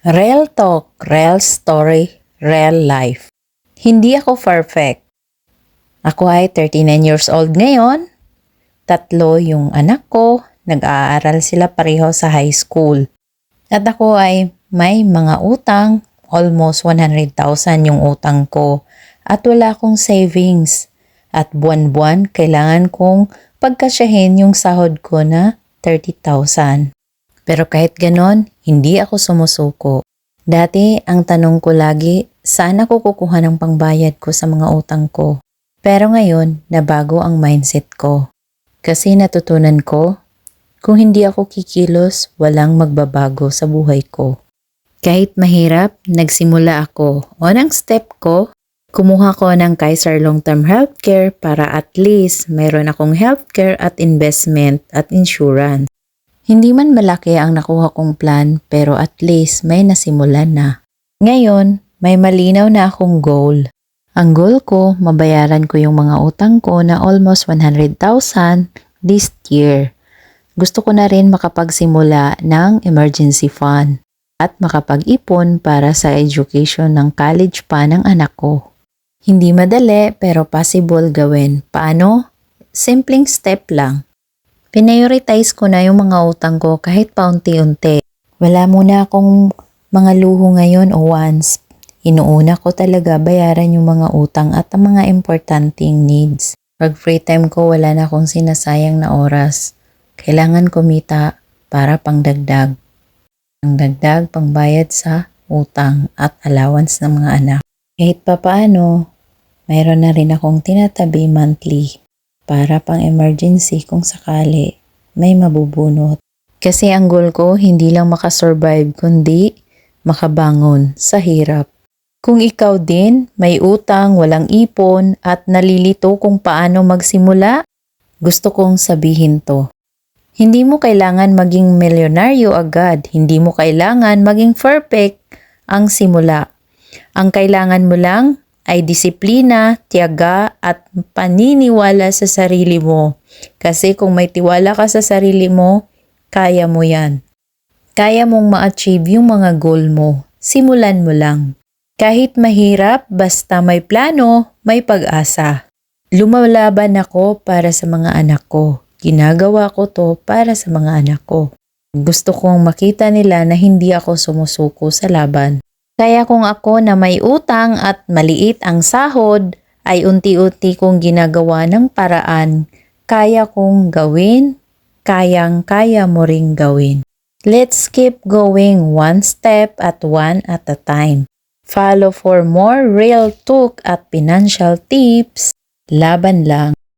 Real talk, real story, real life. Hindi ako perfect. Ako ay 39 years old ngayon. Tatlo yung anak ko, nag-aaral sila pareho sa high school. At ako ay may mga utang, almost 100,000 yung utang ko. At wala akong savings. At buwan-buwan, kailangan kong pagkasyahin yung sahod ko na 30,000. Pero kahit ganon, hindi ako sumusuko. Dati, ang tanong ko lagi, saan ako kukuha ng pangbayad ko sa mga utang ko? Pero ngayon, nabago ang mindset ko. Kasi natutunan ko, kung hindi ako kikilos, walang magbabago sa buhay ko. Kahit mahirap, nagsimula ako. Unang step ko, kumuha ko ng Kaiser Long-Term Healthcare para at least mayroon akong healthcare at investment at insurance. Hindi man malaki ang nakuha kong plan pero at least may nasimulan na. Ngayon, may malinaw na akong goal. Ang goal ko, mabayaran ko yung mga utang ko na almost 100,000 this year. Gusto ko na rin makapagsimula ng emergency fund at makapag-ipon para sa education ng college pa ng anak ko. Hindi madali pero possible gawin. Paano? Simpleng step lang. Prioritize ko na yung mga utang ko kahit paunti-unti. Wala muna akong mga luho ngayon o once. Inuuna ko talaga bayaran yung mga utang at ang mga importanteng needs. Pag free time ko, wala na akong sinasayang na oras. Kailangan kumita para pangdagdag. Ang dagdag pangbayad sa utang at allowance ng mga anak. Kahit pa paano, mayroon na rin akong tinatabi monthly para pang emergency kung sakali may mabubunot. Kasi ang goal ko hindi lang makasurvive kundi makabangon sa hirap. Kung ikaw din may utang, walang ipon at nalilito kung paano magsimula, gusto kong sabihin to. Hindi mo kailangan maging milyonaryo agad, hindi mo kailangan maging perfect ang simula. Ang kailangan mo lang ay disiplina, tiyaga at paniniwala sa sarili mo. Kasi kung may tiwala ka sa sarili mo, kaya mo yan. Kaya mong ma-achieve yung mga goal mo. Simulan mo lang. Kahit mahirap, basta may plano, may pag-asa. Lumalaban ako para sa mga anak ko. Ginagawa ko to para sa mga anak ko. Gusto kong makita nila na hindi ako sumusuko sa laban. Kaya kung ako na may utang at maliit ang sahod, ay unti-unti kong ginagawa ng paraan, kaya kong gawin, kayang-kaya mo ring gawin. Let's keep going one step at one at a time. Follow for more real talk at financial tips. Laban lang.